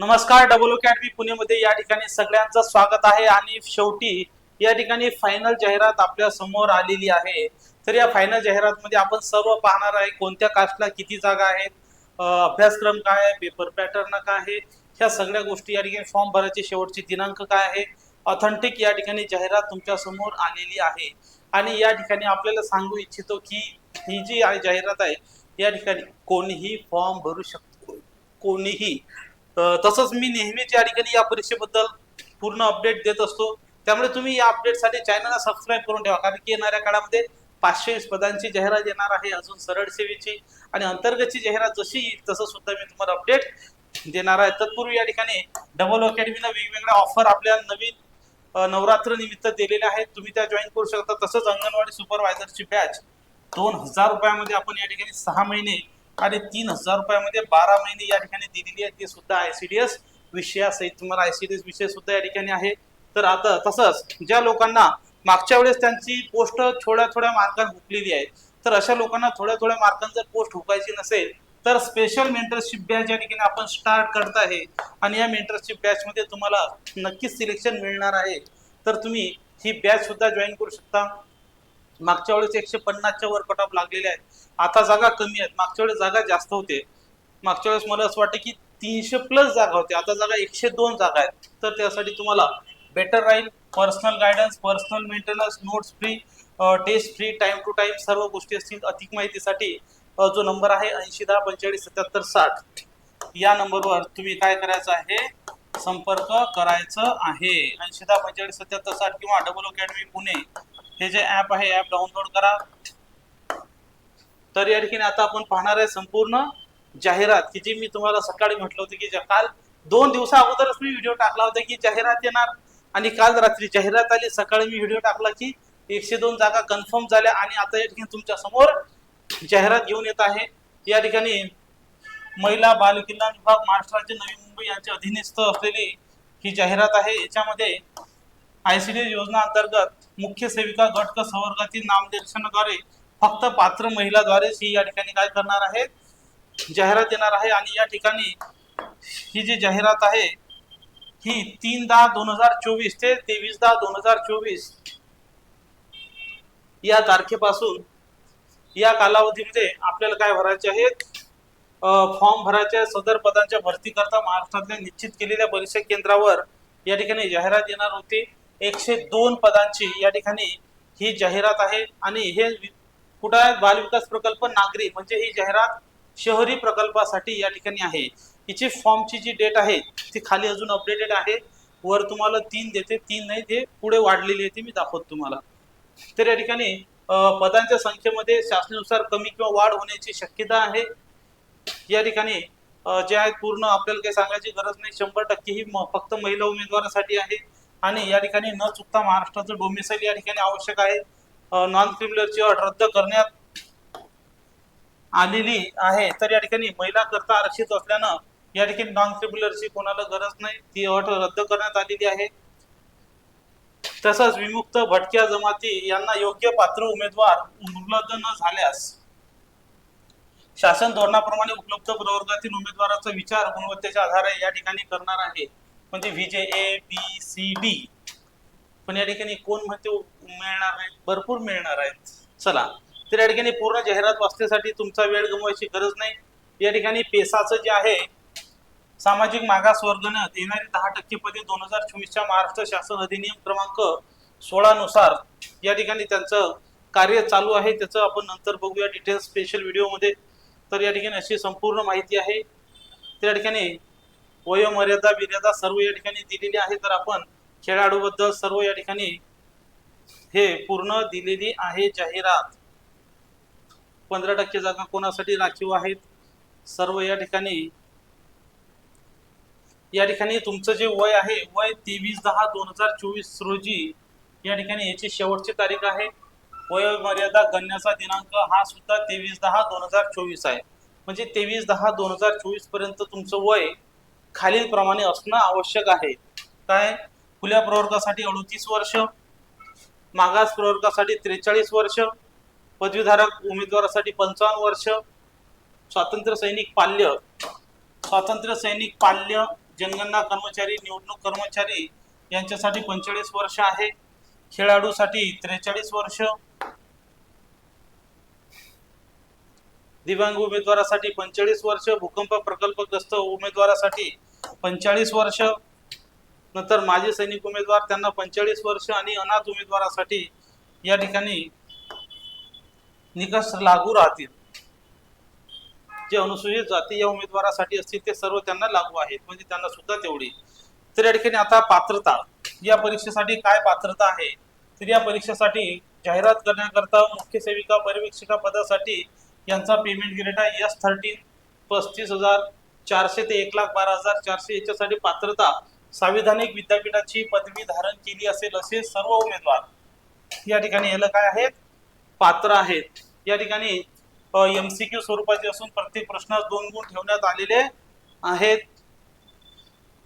नमस्कार double academy पुणेमध्ये या ठिकाणी सगळ्यांचं स्वागत आहे आणि शेवटी या ठिकाणी फायनल जाहिरात आपल्यासमोर आलेली आहे. तर या फायनल जाहिरातमध्ये आपण सर्व पाहणार आहे कोणत्या कास्टला किती जागा आहेत अभ्यासक्रम काय आहे पेपर पॅटर्न काय आहे ह्या सगळ्या गोष्टी या ठिकाणी फॉर्म भरायचे शेवटचे दिनांक काय आहे ऑथेंटिक या ठिकाणी जाहिरात तुमच्यासमोर आलेली आहे. आणि या ठिकाणी आपल्याला सांगू इच्छितो की ही जी आहे जाहिरात आहे या ठिकाणी कोणीही फॉर्म भरू शकतो कोणीही तसंच मी नेहमीच या ठिकाणी या परीक्षेबद्दल पूर्ण अपडेट देत असतो. त्यामुळे तुम्ही या अपडेटसाठी चॅनलला सबस्क्राईब करून ठेवा. कारण की येणाऱ्या काळामध्ये पाचशे वीस पदांची जाहिरात येणार आहे अजून सरळ सेवेची आणि अंतर्गतची जाहिरात जशी येईल तसं सुद्धा मी तुम्हाला अपडेट देणार आहे. तत्पूर्वी या ठिकाणी डबल अकॅडमीला वेगवेगळ्या ऑफर आपल्या नवीन नवरात्र निमित्त दिलेल्या आहेत. तुम्ही त्या जॉईन करू शकता. तसंच अंगणवाडी सुपरवायझरची बॅच दोन हजार रुपयामध्ये आपण या ठिकाणी सहा महिने आणि तीन हजार रुपयामध्ये बारा महिने या ठिकाणी दिलेली आहे. ते सुद्धा आयसीडीएस विषयासहित तुम्हाला आयसीडीएस विषय सुद्धा या ठिकाणी आहे. तर आता तसंच ज्या लोकांना मागच्या वेळेस त्यांची पोस्ट थोड्या थोड्या मार्कांनी हुकलेली आहे तर अशा लोकांना थोड्या थोड्या मार्कांनी जर पोस्ट हुकायची नसेल तर स्पेशल मेंटरशिप बॅच या ठिकाणी आपण स्टार्ट करत आहे. आणि या मेंटरशिप बॅच मध्ये तुम्हाला नक्कीच सिलेक्शन मिळणार आहे. तर तुम्ही ही बॅच सुद्धा जॉईन करू शकता. मागच्या वेळेस एकशे पन्नासच्या वर कट ऑफ लागलेले आहेत. आता जागा कमी आहेत. मागच्या वेळेस जागा जास्त होते. मागच्या वेळेस मला असं वाटतं की तीनशे प्लस जागा होते आता जागा एकशे दोन जागा आहेत. तर त्यासाठी तुम्हाला बेटर राहील. Personal guidance personal maintenance notes free test free time to time सर्व गोष्टी असतील. अधिक माहितीसाठी जो नंबर आहे ऐंशी दहा पंचेचाळीस सत्याहत्तर साठ. या नंबरवर तुम्ही काय करायचं आहे? संपर्क करायचं आहे. ऐंशी दहा पंचेचाळीस सत्याहत्तर साठ किंवा डबल अकॅडमी पुणे हे जे ॲप आहे ॲप डाउनलोड करा. तर या ठिकाणी आता आपण पाहणार आहे संपूर्ण जाहिरात की जी मी तुम्हाला सकाळी म्हटलं होतं की काल दोन दिवसा अगोदरच मी व्हिडिओ टाकला होता की जाहिरात येणार. आणि काल रात्री जाहिरात आली सकाळी मी व्हिडिओ टाकला की एकशे दोन जागा कन्फर्म झाल्या. आणि आता या ठिकाणी तुमच्यासमोर जाहिरात घेऊन येत आहे. या ठिकाणी महिला बाल किल्ला विभाग महाराष्ट्राचे नवी मुंबई यांच्या अधीनस्थ असलेली ही जाहिरात आहे. याच्यामध्ये आयसीडी योजना अंतर्गत मुख्य सेविका गट क संवर्गातील नामनिर्देशनाद्वारे फक्त पात्र महिलाद्वारेच ही या ठिकाणी काय करणार आहेत? जाहिरात येणार आहे आणि या ठिकाणी ही जी जाहिरात आहे ही तीन दहा दोन हजार चोवीस ते तेवीस दहा दोन हजार चोवीस या तारखेपासून या कालावधीमध्ये आपल्याला काय भरायचे आहेत? फॉर्म भरायच्या सदर पदांच्या भरती करता महाराष्ट्रातल्या निश्चित केलेल्या परीक्षा केंद्रावर या ठिकाणी जाहिरात येणार होती. एकशे दोन पदांची या ठिकाणी ही जाहिरात आहे आणि हे वि- कुठं आहे प्रकल्प नागरी म्हणजे ही जाहिरात शहरी प्रकल्पासाठी या ठिकाणी आहे. हिची फॉर्मची जी डेट आहे ती खाली अजून अपडेटेड आहे. वर तुम्हाला तीन देते तीन नाही ते पुढे वाढलेली आहे ती मी दाखवतो तुम्हाला. तर या ठिकाणी पदांच्या संख्येमध्ये शासनानुसार कमी किंवा वाढ होण्याची शक्यता आहे. या ठिकाणी जे आहेत पूर्ण आपल्याला काही सांगायची गरज नाही. शंभर टक्के ही फक्त महिला उमेदवारासाठी आहे. आणि या ठिकाणी न चुकता महाराष्ट्राचं डोमिसाईल या ठिकाणी आवश्यक आहे. नॉन क्रिमिनलची अट रद्द करण्यात आलेली आहे. तर या ठिकाणी महिला करता आरक्षित असल्यानं या ठिकाणी नॉन क्रिमिनलची कोणाला गरज नाही. ती अट रद्द करण्यात आलेली आहे. तसंच विमुक्त भटक्या जमाती यांना योग्य पात्र उमेदवार उपलब्ध न झाल्यास शासन धोरणाप्रमाणे उपलब्ध प्रवर्गातील उमेदवाराचा विचार गुणवत्तेच्या आधारे या ठिकाणी करणार आहे. म्हणजे VJ A B C D पण या ठिकाणी कोण म्हणते मिळणार आहे भरपूर मिळणार आहेत. चला तर या ठिकाणी पूर्ण जाहिरात वाचण्यासाठी तुमचा वेळ गमवायची गरज नाही. या ठिकाणी पेसाचं जे आहे सामाजिक मागास वर्गण्यात येणारी दहा टक्के पदे दोन हजार चोवीसच्या महाराष्ट्र शासन अधिनियम क्रमांक सोळा नुसार या ठिकाणी त्यांचं कार्य चालू आहे. त्याचं आपण नंतर बघूया डिटेल्स स्पेशल व्हिडिओमध्ये तर या ठिकाणी अशी संपूर्ण माहिती आहे. त्या ठिकाणी वयोमर्यादा बिर्यादा सर्व या ठिकाणी दिलेली आहे. तर आपण खेळाडूबद्दल सर्व या ठिकाणी हे पूर्ण दिलेली आहे जाहिरात. पंधरा टक्के जागा कोणासाठी राखीव आहेत? सर्व या ठिकाणी या ठिकाणी तुमचं जे वय आहे वय तेवीस दहा दोन हजार चोवीस रोजी या ठिकाणी याची शेवटची तारीख आहे. वयोमर्यादा गणण्याचा दिनांक हा सुद्धा तेवीस दहा दोन हजार चोवीस आहे. म्हणजे तेवीस दहा दोन हजार चोवीसपर्यंत तुमचं वय खालील प्रमाणे असणं आवश्यक आहे. काय? खुल्या प्रवर्गासाठी अडतीस वर्ष मागास प्रवर्गासाठी त्रेचाळीस वर्ष पदवीधारक उमेदवारासाठी पंचावन्न वर्ष स्वातंत्र्य सैनिक पाल्य स्वातंत्र्य सैनिक पाल्य जनगणना कर्मचारी निवडणूक कर्मचारी यांच्यासाठी पंचेचाळीस वर्ष आहे. खेळाडूसाठी त्रेचाळीस वर्ष दिव्यांग उमेदवारासाठी पंचेचाळीस वर्ष भूकंप प्रकल्पग्रस्त उमेदवारासाठी पंचेचाळीस वर्ष. नंतर माजी सैनिक उमेदवार त्यांना पंचेचाळीस वर्ष आणि अनाथ उमेदवारासाठी या ठिकाणी निकष लागू राहतील. जे अनुसूचित जाती या उमेदवारासाठी असतील ते सर्व त्यांना लागू आहेत. म्हणजे त्यांना सुद्धा तेवढी. तर या ठिकाणी आता पात्रता. या परीक्षेसाठी काय पात्रता आहे? तर या परीक्षेसाठी जाहिरात करण्याकरता मुख्य सेविका पर्यवेक्षिका पदासाठी यांचा पेमेंट ग्रेड आहे एस थर्टीन पस्तीस हजार चारशे ते एक लाख बारा हजार चारशे याच्यासाठी पात्रता संविधानिक विद्यापीठाची पदवी धारण केली असेल असे सर्व उमेदवार या ठिकाणी याला काय आहेत पात्र आहेत. या ठिकाणी एमसीक्यू स्वरूपाचे असून प्रत्येक प्रश्नात दोन गुण ठेवण्यात आलेले आहेत.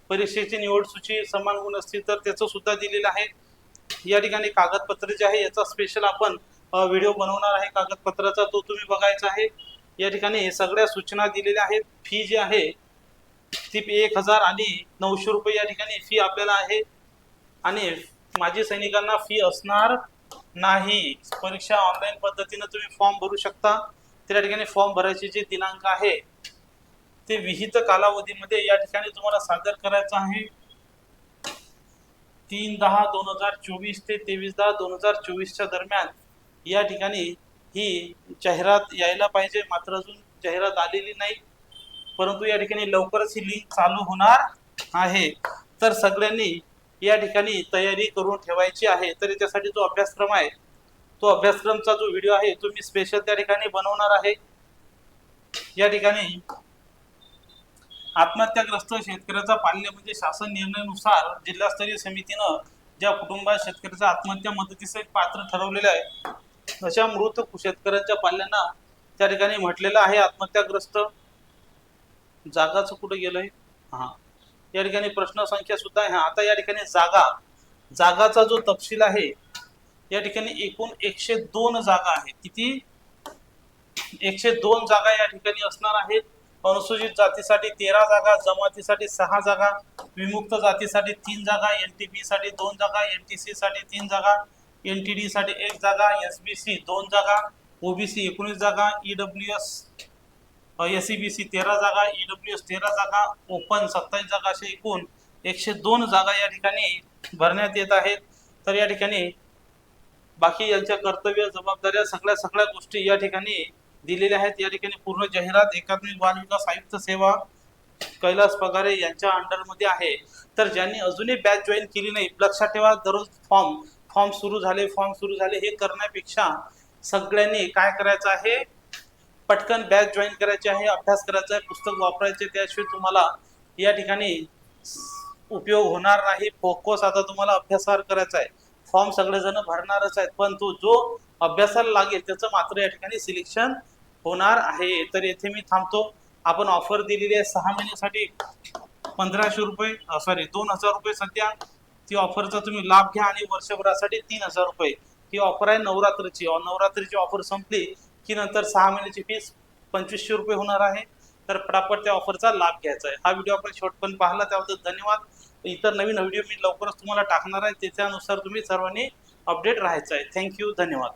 परीक्षेची निवड सूची समान गुण असतील तर त्याचं सुद्धा दिलेलं आहे. या ठिकाणी कागदपत्र जे आहे याचा स्पेशल आपण व्हिडिओ बनवणार आहे कागदपत्राचा तो तुम्ही बघायचा आहे. या ठिकाणी सगळ्या सूचना दिलेल्या आहेत. फी जी आहे ती एक हजार आणि नऊशे रुपये या ठिकाणी फी आपल्याला आहे. आणि माजी सैनिकांना फी असणार नाही. परीक्षा ऑनलाईन पद्धतीनं तुम्ही फॉर्म भरू शकता. त्या ठिकाणी फॉर्म भरायचे जे दिनांक आहे ते विहित कालावधीमध्ये या ठिकाणी तुम्हाला सादर करायचं आहे. तीन दहा दोन हजार चोवीस ते तेवीस दहा दोन हजार चोवीसच्या दरम्यान या ठिकाणी ही जाहिरात यायला पाहिजे. मात्र अजून जाहिरात आलेली नाही. परंतु या ठिकाणी लवकरच ही लिंक चालू होणार आहे. तर सगळ्यांनी या ठिकाणी तयारी करून ठेवायची आहे. तर याच्यासाठी जो अभ्यासक्रम आहे तो अभ्यासक्रमचा जो व्हिडिओ आहे तो मी स्पेशल त्या ठिकाणी बनवणार आहे. या ठिकाणी आत्महत्याग्रस्त शेतकऱ्याचा पाल्य म्हणजे शासन निर्णयानुसार जिल्हास्तरीय समितीनं ज्या कुटुंबात शेतकऱ्याचा आत्महत्या मदतीचं एक पात्र ठरवलेलं आहे अशा मृत शेतकऱ्यांच्या पाल्यांना त्या ठिकाणी म्हटलेलं आहे आत्महत्याग्रस्त जागाचं कुठं गेलंय? हा. या ठिकाणी प्रश्न संख्या सुद्धा आहे. हा आता या ठिकाणी जागा जागाचा जो तपशील आहे या ठिकाणी एकूण एकशे दोन जागा आहेत. किती? एकशे दोन जागा या ठिकाणी असणार आहेत. अनुसूचित जातीसाठी तेरा जागा जमातीसाठी सहा जागा विमुक्त जातीसाठी तीन जागा एन टी पी साठी दोन जागा एन टी सी साठी तीन जागा एनटीडी साठी एक जागा एस बी सी दोन जागा ओबीसी एकोणीस जागा ई ईडब्ल्यू एस एसईबीसी तेरा जागा ईडब्ल्यू एस तेरा जागा ओपन सत्तावीस जागा असे एकूण एकशे दोन जागा या ठिकाणी भरण्यात येत आहेत. तर या ठिकाणी बाकी यांच्या कर्तव्य जबाबदाऱ्या सगळ्या सगळ्या गोष्टी या ठिकाणी दिलेल्या आहेत. या ठिकाणी पूर्ण जाहिरात एकात्मिक बाल विकास आयुक्त सेवा कैलास पगारे यांच्या अंडरमध्ये आहे. तर ज्यांनी अजूनही बॅच जॉईन केली नाही लक्षात ठेवा दररोज फॉर्म फॉर्म सुरू झाले फॉर्म सुरू झाले हे करण्यापेक्षा सगळ्यांनी काय करायचं आहे? पटकन बॅच जॉईन करायची आहे अभ्यास करायचा आहे पुस्तक वापरायचे त्याशिवाय तुम्हाला या ठिकाणी उपयोग होणार नाही. फोकस आता तुम्हाला अभ्यासावर करायचा आहे. फॉर्म सगळेजण भरणारच आहेत पण तो जो अभ्यासाला लागेल त्याचं मात्र या ठिकाणी सिलेक्शन होणार आहे. तर येथे मी थांबतो. आपण ऑफर दिलेली आहे सहा महिन्यासाठी. पंधराशे रुपये सॉरी दोन हजार रुपये सध्या ती ऑफरचा तुम्ही लाभ घ्या आणि वर्षभरासाठी तीन हजार रुपये. ही ऑफर आहे नवरात्रीची. नवरात्रीची ऑफर संपली की नंतर सहा महिन्याची फीस पंचवीसशे रुपये होणार आहे. तर पटापट त्या ऑफरचा लाभ घ्यायचा आहे. हा व्हिडिओ आपण शेवटपर्यंत पाहिला त्याबद्दल धन्यवाद. इतर नवीन व्हिडिओ मी लवकरच तुम्हाला टाकणार आहे. त्याच्यानुसार तुम्ही सर्वांनी अपडेट राहायचं आहे. थँक्यू धन्यवाद.